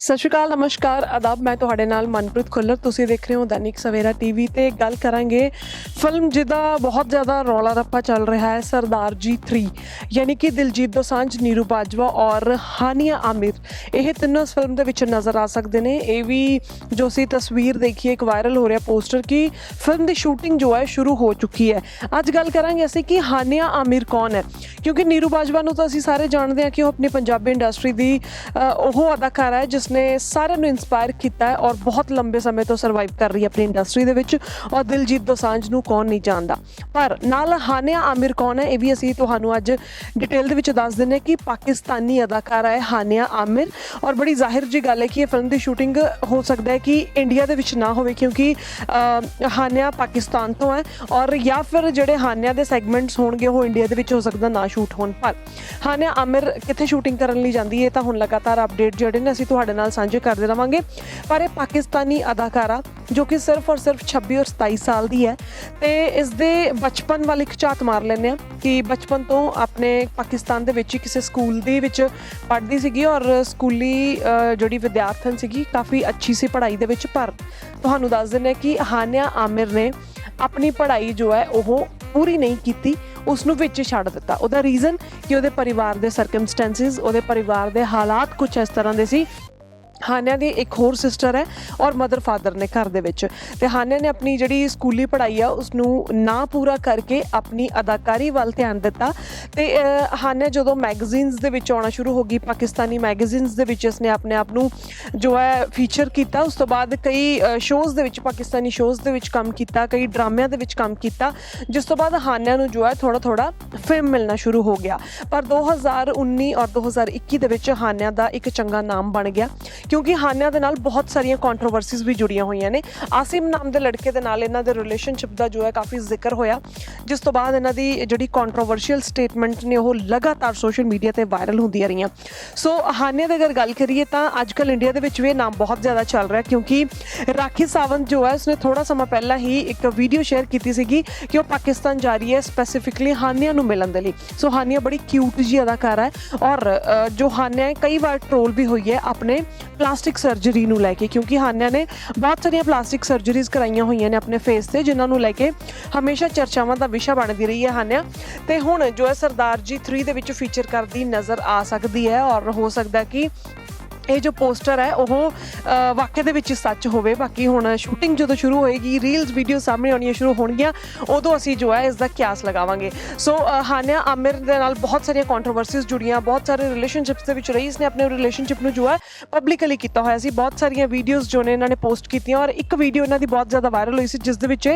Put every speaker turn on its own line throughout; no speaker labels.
ਸਤਿ ਸ਼੍ਰੀ ਅਕਾਲ, ਨਮਸਕਾਰ, ਆਦਾਬ, ਮੈਂ ਤੁਹਾਡੇ ਨਾਲ ਮਨਪ੍ਰੀਤ ਖੁੱਲਰ। ਤੁਸੀਂ ਦੇਖ ਰਹੇ ਹੋ ਦੈਨਿਕ ਸਵੇਰਾ ਟੀਵੀ ਤੇ ਗੱਲ ਕਰਾਂਗੇ ਫਿਲਮ ਜਿਹਦਾ ਬਹੁਤ ਜ਼ਿਆਦਾ ਰੌਲਾ ਰੱਪਾ ਚੱਲ ਰਿਹਾ ਹੈ, ਸਰਦਾਰ ਜੀ 3 ਯਾਨੀ ਕਿ ਦਿਲਜੀਤ ਦੋਸਾਂਝ, ਨੀਰੂ ਬਾਜਵਾ ਔਰ ਹਾਨੀਆ ਆਮਿਰ। ਇਹ ਤਿੰਨੋਂ ਇਸ ਫਿਲਮ ਦੇ ਵਿੱਚ ਨਜ਼ਰ ਆ ਸਕਦੇ ਨੇ। ਇਹ ਵੀ ਜੋ ਸੀ ਤਸਵੀਰ ਦੇਖੀਏ ਇੱਕ ਵਾਇਰਲ ਹੋ ਰਿਹਾ ਪੋਸਟਰ ਕਿ ਫਿਲਮ ਦੀ ਸ਼ੂਟਿੰਗ ਜੋ ਹੈ, ਸ਼ੁਰੂ ਹੋ ਚੁੱਕੀ ਹੈ। ਅੱਜ ਗੱਲ ਕਰਾਂਗੇ ਅਸੀਂ ਕਿ ਹਾਨੀਆ ਆਮਿਰ ਕੌਣ ਹੈ? ਕਿਉਂਕਿ ਨੀਰੂ ਬਾਜਵਾ ਨੂੰ ਤਾਂ ਅਸੀਂ ਸਾਰੇ ਜਾਣਦੇ ਹਾਂ ਕਿ ਉਹ ਆਪਣੀ ਪੰਜਾਬੀ ਇੰਡਸਟਰੀ ਦੀ ਉਹ ਅਦਾਕਾਰਾ ਹੈ, ਜਿਸ ਜਿਸਨੇ ਸਾਰਿਆਂ ਨੂੰ ਇਨਸਪਾਇਰ ਕੀਤਾ ਹੈ ਔਰ ਬਹੁਤ ਲੰਬੇ ਸਮੇਂ ਤੋਂ ਸਰਵਾਈਵ ਕਰ ਰਹੀ ਹੈ ਆਪਣੀ ਇੰਡਸਟਰੀ ਦੇ ਵਿੱਚ ਔਰ ਦਿਲਜੀਤ ਦੋਸਾਂਝ ਨੂੰ ਕੌਣ ਨਹੀਂ ਜਾਣਦਾ। ਪਰ ਨਾਲ ਹਾਨਿਆ ਆਮਿਰ ਕੌਣ ਹੈ, ਇਹ ਵੀ ਅਸੀਂ ਤੁਹਾਨੂੰ ਅੱਜ ਡਿਟੇਲ ਦੇ ਵਿੱਚ ਦੱਸ ਦਿੰਦੇ ਹਾਂ ਕਿ ਪਾਕਿਸਤਾਨੀ ਅਦਾਕਾਰਾ ਹੈ ਹਾਨਿਆ ਆਮਿਰ ਔਰ ਬੜੀ ਜ਼ਾਹਿਰ ਜੀ ਗੱਲ ਹੈ ਕਿ ਇਹ ਫਿਲਮ ਦੀ ਸ਼ੂਟਿੰਗ ਹੋ ਸਕਦਾ ਹੈ ਕਿ ਇੰਡੀਆ ਦੇ ਵਿੱਚ ਨਾ ਹੋਵੇ ਕਿਉਂਕਿ ਹਾਨਿਆ ਪਾਕਿਸਤਾਨ ਤੋਂ ਹੈ ਔਰ ਜਾਂ ਫਿਰ ਜਿਹੜੇ ਹਾਨੀਆ ਦੇ ਸੈਗਮੈਂਟਸ ਹੋਣਗੇ, ਉਹ ਇੰਡੀਆ ਦੇ ਵਿੱਚ ਹੋ ਸਕਦਾ ਨਾ ਸ਼ੂਟ ਹੋਣ। ਪਰ ਹਾਨਿਆ ਆਮਿਰ ਕਿੱਥੇ ਸ਼ੂਟਿੰਗ ਕਰਨ ਲਈ ਜਾਂਦੀ ਹੈ ਤਾਂ ਹੁਣ ਲਗਾਤਾਰ ਅਪਡੇਟ ਜਿਹੜੇ ਨੇ ਅਸੀਂ ਤੁਹਾਡੇ ਨਾਲ ਸਾਂਝੇ ਕਰਦੇ ਰਵਾਂਗੇ। ਪਰ ਇਹ ਪਾਕਿਸਤਾਨੀ ਅਦਾਕਾਰਾ, ਜੋ ਕਿ ਸਿਰਫ ਔਰ ਸਿਰਫ 26 ਔਰ 27 ਸਾਲ ਦੀ ਹੈ, ਤੇ ਇਸ ਦੇ ਬਚਪਨ ਵੱਲ ਇੱਕ ਝਾਤ ਮਾਰ ਲੈਂਦੇ ਆ ਕਿ ਬਚਪਨ ਤੋਂ ਆਪਣੇ ਪਾਕਿਸਤਾਨ ਦੇ ਵਿੱਚ ਹੀ ਕਿਸੇ ਸਕੂਲ ਦੇ ਵਿੱਚ ਪੜ੍ਹਦੀ ਸੀਗੀ ਔਰ ਸਕੂਲੀ ਜਿਹੜੀ ਵਿਦਿਆਰਥਣ ਸੀਗੀ, ਕਾਫੀ ਅੱਛੀ ਸੀ ਪੜ੍ਹਾਈ ਦੇ ਵਿੱਚ। ਪਰ ਤੁਹਾਨੂੰ ਦੱਸ ਦਿੰਦੇ ਹਾਂ ਕਿ ਹਾਨਿਆ ਆਮਿਰ ਨੇ ਆਪਣੀ ਪੜ੍ਹਾਈ ਜੋ ਹੈ, ਉਹ ਪੂਰੀ ਨਹੀਂ ਕੀਤੀ ਉਸ ਨੂੰ ਵਿੱਚ ਛੱਡ ਦਿੱਤਾ। ਉਹਦਾ ਰੀਜ਼ਨ ਕਿ ਉਹਦੇ ਪਰਿਵਾਰ ਦੇ ਸਰਕਮਸਟੈਂਸਸ ਉਹਦੇ ਪਰਿਵਾਰ ਦੇ ਹਾਲਾਤ ਕੁਝ ਇਸ ਤਰ੍ਹਾਂ ਦੇ ਸੀ ਹਾਨਿਆ ਦੀ ਇੱਕ ਹੋਰ ਸਿਸਟਰ ਹੈ ਔਰ ਮਦਰ ਫਾਦਰ ਨੇ ਘਰ ਦੇ ਵਿੱਚ। ਤੇ ਹਾਨਿਆ ਨੇ ਆਪਣੀ ਜਿਹੜੀ ਸਕੂਲੀ ਪੜ੍ਹਾਈ ਆ ਉਸ ਨੂੰ ਨਾ ਪੂਰਾ ਕਰਕੇ ਆਪਣੀ ਅਦਾਕਾਰੀ ਵੱਲ ਧਿਆਨ ਦਿੱਤਾ। ਤੇ ਹਾਨਿਆ ਜਦੋਂ ਮੈਗਜ਼ੀਨਸ ਦੇ ਵਿੱਚ ਆਉਣਾ ਸ਼ੁਰੂ ਹੋ ਗਈ, ਪਾਕਿਸਤਾਨੀ ਮੈਗਜ਼ੀਨਸ ਦੇ ਵਿੱਚ ਇਸਨੇ ਆਪਣੇ ਆਪ ਨੂੰ ਜੋ ਹੈ ਫੀਚਰ ਕੀਤਾ, ਉਸ ਤੋਂ ਬਾਅਦ ਕਈ ਸ਼ੋਜ਼ ਦੇ ਵਿੱਚ, ਪਾਕਿਸਤਾਨੀ ਸ਼ੋਜ਼ ਦੇ ਵਿੱਚ ਕੰਮ ਕੀਤਾ, ਕਈ ਡਰਾਮਿਆਂ ਦੇ ਵਿੱਚ ਕੰਮ ਕੀਤਾ, ਜਿਸ ਤੋਂ ਬਾਅਦ ਹਾਨਿਆ ਨੂੰ ਜੋ ਹੈ ਥੋੜਾ ਥੋੜਾ ਫੇਮ ਮਿਲਣਾ ਸ਼ੁਰੂ ਹੋ ਗਿਆ। ਪਰ 2019 ਔਰ 2021 ਦੇ ਵਿੱਚ ਹਾਨਿਆ ਦਾ ਇੱਕ ਚੰਗਾ ਨਾਮ ਬਣ ਗਿਆ ਕਿਉਂਕਿ ਹਾਨਿਆ ਦੇ ਨਾਲ ਬਹੁਤ ਸਾਰੀਆਂ ਕੰਟਰੋਵਰਸੀਜ਼ ਵੀ ਜੁੜੀਆਂ ਹੋਈਆਂ ਨੇ। ਆਸਿਮ ਨਾਮ ਦੇ ਲੜਕੇ ਦੇ ਨਾਲ ਇਹਨਾਂ ਦੇ ਰਿਲੇਸ਼ਨਸ਼ਿਪ ਦਾ ਜੋ ਹੈ ਕਾਫੀ ਜ਼ਿਕਰ ਹੋਇਆ। ਜਿਸ ਤੋਂ ਬਾਅਦ ਇਹਨਾਂ ਦੀ ਜਿਹੜੀ ਕੰਟਰੋਵਰਸ਼ੀਅਲ ਸਟੇਟਮੈਂਟ ਨੇ, ਉਹ ਲਗਾਤਾਰ ਸੋਸ਼ਲ ਮੀਡੀਆ ਤੇ ਵਾਇਰਲ ਹੁੰਦੀਆਂ ਰਹੀਆਂ। ਸੋ ਹਾਨਿਆ ਦੀ ਅਗਰ ਗੱਲ ਕਰੀਏ ਤਾਂ ਅੱਜਕੱਲ ਇੰਡੀਆ ਦੇ ਵਿੱਚ ਵੀ ਇਹ ਨਾਮ ਬਹੁਤ ਜ਼ਿਆਦਾ ਚੱਲ ਰਿਹਾ ਕਿਉਂਕਿ ਰਾਖੀ ਸਾਵੰਤ ਜੋ ਹੈ, ਉਸਨੇ ਥੋੜਾ ਸਮਾਂ ਪਹਿਲਾਂ ਹੀ ਇੱਕ ਵੀਡੀਓ ਸ਼ੇਅਰ ਕੀਤੀ ਸੀਗੀ ਕਿ ਉਹ ਪਾਕਿਸਤਾਨ ਜਾ ਰਹੀ ਹੈ ਸਪੈਸੀਫਿਕਲੀ ਹਾਨੀਆ ਨੂੰ ਮਿਲਣ ਦੇ ਲਈ। ਸੋ ਹਾਨੀਆ ਬੜੀ ਕਿਊਟ ਜੀ ਅਦਾਕਾਰਾ ਹੈ ਔਰ ਜੋ ਹਾਨਿਆ ਕਈ ਵਾਰ ਟ੍ਰੋਲ ਵੀ ਹੋਈ ਹੈ ਆਪਣੇ ਪਲਾਸਟਿਕ ਸਰਜਰੀ ਨੂੰ ਲੈ ਕੇ, ਕਿਉਂਕਿ ਹਾਨਿਆ ਨੇ, ਬਹੁਤ ਸਾਰੀਆਂ ਪਲਾਸਟਿਕ ਸਰਜਰੀਜ਼ ਕਰਾਈਆਂ ਹੋਈਆਂ ਨੇ ਆਪਣੇ ਫੇਸ ਤੇ, ਜਿਨ੍ਹਾਂ ਨੂੰ ਲੈ ਕੇ ਹਮੇਸ਼ਾ ਚਰਚਾਵਾਂ ਦਾ ਵਿਸ਼ਾ ਬਣਦੀ ਰਹੀ ਹੈ ਹਾਨਿਆ। ਤੇ ਹੁਣ ਜੋ ਹੈ ਸਰਦਾਰ ਜੀ 3 ਦੇ ਵਿੱਚ ਫੀਚਰ ਕਰਦੀ ਨਜ਼ਰ ਆ ਸਕਦੀ ਹੈ ਔਰ ਹੋ ਸਕਦਾ ਕਿ ਇਹ ਜੋ ਪੋਸਟਰ ਹੈ, ਉਹ ਵਾਕਿਆ ਦੇ ਵਿੱਚ ਸੱਚ ਹੋਵੇ। ਬਾਕੀ ਹੁਣ ਸ਼ੂਟਿੰਗ ਜਦੋਂ ਸ਼ੁਰੂ ਹੋਏਗੀ ਰੀਲਸ ਵੀਡੀਓ ਸਾਹਮਣੇ ਆਉਣੀਆਂ ਸ਼ੁਰੂ ਹੋਣਗੀਆਂ, ਉਦੋਂ ਅਸੀਂ ਜੋ ਹੈ, ਇਸ ਦਾ ਕਿਆਸ ਲਗਾਵਾਂਗੇ। ਸੋ ਹਾਨਿਆ, ਆਮਿਰ ਦੇ ਨਾਲ ਬਹੁਤ ਸਾਰੀਆਂ ਕੰਟਰੋਵਰਸੀਜ਼ ਜੁੜੀਆਂ, ਬਹੁਤ ਸਾਰੇ ਰਿਲੇਸ਼ਨਸ਼ਿਪਸ ਦੇ ਵਿੱਚ ਰਹੀ। ਇਸਨੇ ਆਪਣੇ ਰਿਲੇਸ਼ਨਸ਼ਿਪ ਨੂੰ ਜੋ ਹੈ ਪਬਲਿਕਲੀ ਕੀਤਾ ਹੋਇਆ ਸੀ। ਬਹੁਤ ਸਾਰੀਆਂ ਵੀਡੀਓਜ਼ ਜੋ ਨੇ ਇਹਨਾਂ ਨੇ ਪੋਸਟ ਕੀਤੀਆਂ ਔਰ ਇੱਕ ਵੀਡੀਓ ਇਹਨਾਂ ਦੀ ਬਹੁਤ ਜ਼ਿਆਦਾ ਵਾਇਰਲ ਹੋਈ ਸੀ, ਜਿਸ ਦੇ ਵਿੱਚ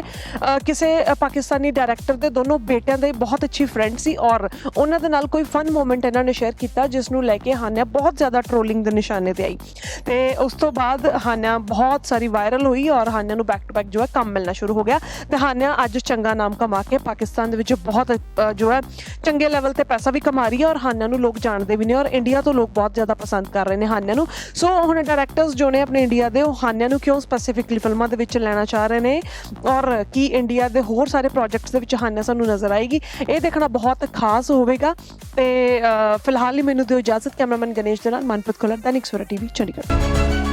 ਕਿਸੇ ਪਾਕਿਸਤਾਨੀ ਡਾਇਰੈਕਟਰ ਦੇ ਦੋਨੋਂ ਬੇਟਿਆਂ ਦੇ ਬਹੁਤ ਅੱਛੀ ਫਰੈਂਡ ਸੀ ਔਰ ਉਹਨਾਂ ਦੇ ਨਾਲ ਕੋਈ ਫਨ ਮੂਮੈਂਟ ਇਹਨਾਂ ਨੇ ਸ਼ੇਅਰ ਕੀਤਾ ਜਿਸ ਨੂੰ ਲੈ ਕੇ ਹਾਨਿਆ ਬਹੁਤ ਜ਼ਿਆਦਾ ਟ੍ਰੋਲਿੰਗ ਦੇ ਨਿਸ਼ਾਨ ਤੇ ਆਈ। ਤੇ ਉਸ ਤੋਂ ਬਾਅਦ ਹਾਨਿਆ ਬਹੁਤ ਸਾਰੀ ਵਾਇਰਲ ਹੋਈ ਔਰ ਹਾਨਿਆ ਨੂੰ ਬੈਕ ਟੂ ਬੈਕ ਜੋ ਹੈ ਕੰਮ ਮਿਲਣਾ ਸ਼ੁਰੂ ਹੋ ਗਿਆ। ਤੇ ਹਾਨਿਆ ਅੱਜ ਚੰਗਾ ਨਾਮ ਕਮਾ ਕੇ ਪਾਕਿਸਤਾਨ ਦੇ ਵਿੱਚ ਬਹੁਤ ਜੋ ਹੈ ਚੰਗੇ ਲੈਵਲ ਤੇ ਪੈਸਾ ਵੀ ਕਮਾ ਰਹੀ ਹੈ ਔਰ ਹਾਨਿਆ ਨੂੰ ਲੋਕ ਜਾਣਦੇ ਵੀ ਨੇ ਔਰ ਇੰਡੀਆ ਤੋਂ ਲੋਕ ਬਹੁਤ ਜ਼ਿਆਦਾ ਪਸੰਦ ਕਰ ਰਹੇ ਨੇ ਹਾਨਿਆ ਨੂੰ। ਸੋ ਹੁਣ ਡਾਇਰੈਕਟਰਸ ਜੋ ਨੇ ਆਪਣੇ ਇੰਡੀਆ ਦੇ, ਉਹ ਹਾਨਿਆ ਨੂੰ ਕਿਉਂ ਸਪੈਸੀਫਿਕਲੀ ਫਿਲਮਾਂ ਦੇ ਵਿੱਚ ਲੈਣਾ ਚਾਹ ਰਹੇ ਨੇ ਔਰ ਕੀ ਇੰਡੀਆ ਦੇ ਹੋਰ ਸਾਰੇ ਪ੍ਰੋਜੈਕਟਸ ਦੇ ਵਿੱਚ ਹਾਨਿਆ ਸਾਨੂੰ ਨਜ਼ਰ ਆਏਗੀ, ਇਹ ਦੇਖਣਾ ਬਹੁਤ ਖਾਸ ਹੋਵੇਗਾ। ਤੇ ਫਿਲਹਾਲ ਹੀ ਮੈਨੂੰ ਦਿਓ ਇਜਾਜ਼ਤ, ਕੈਮਰਾਮੈਨ ਗਣੇਸ਼ ਦੇ ਨਾਲ ਮਨਪ੍ਰੀਤ ਖੁੱਲਰ ਦੈਨਿਕ ਸਵੇਰਾ ਟੀਵੀ ਚੰਡੀਗੜ੍ਹ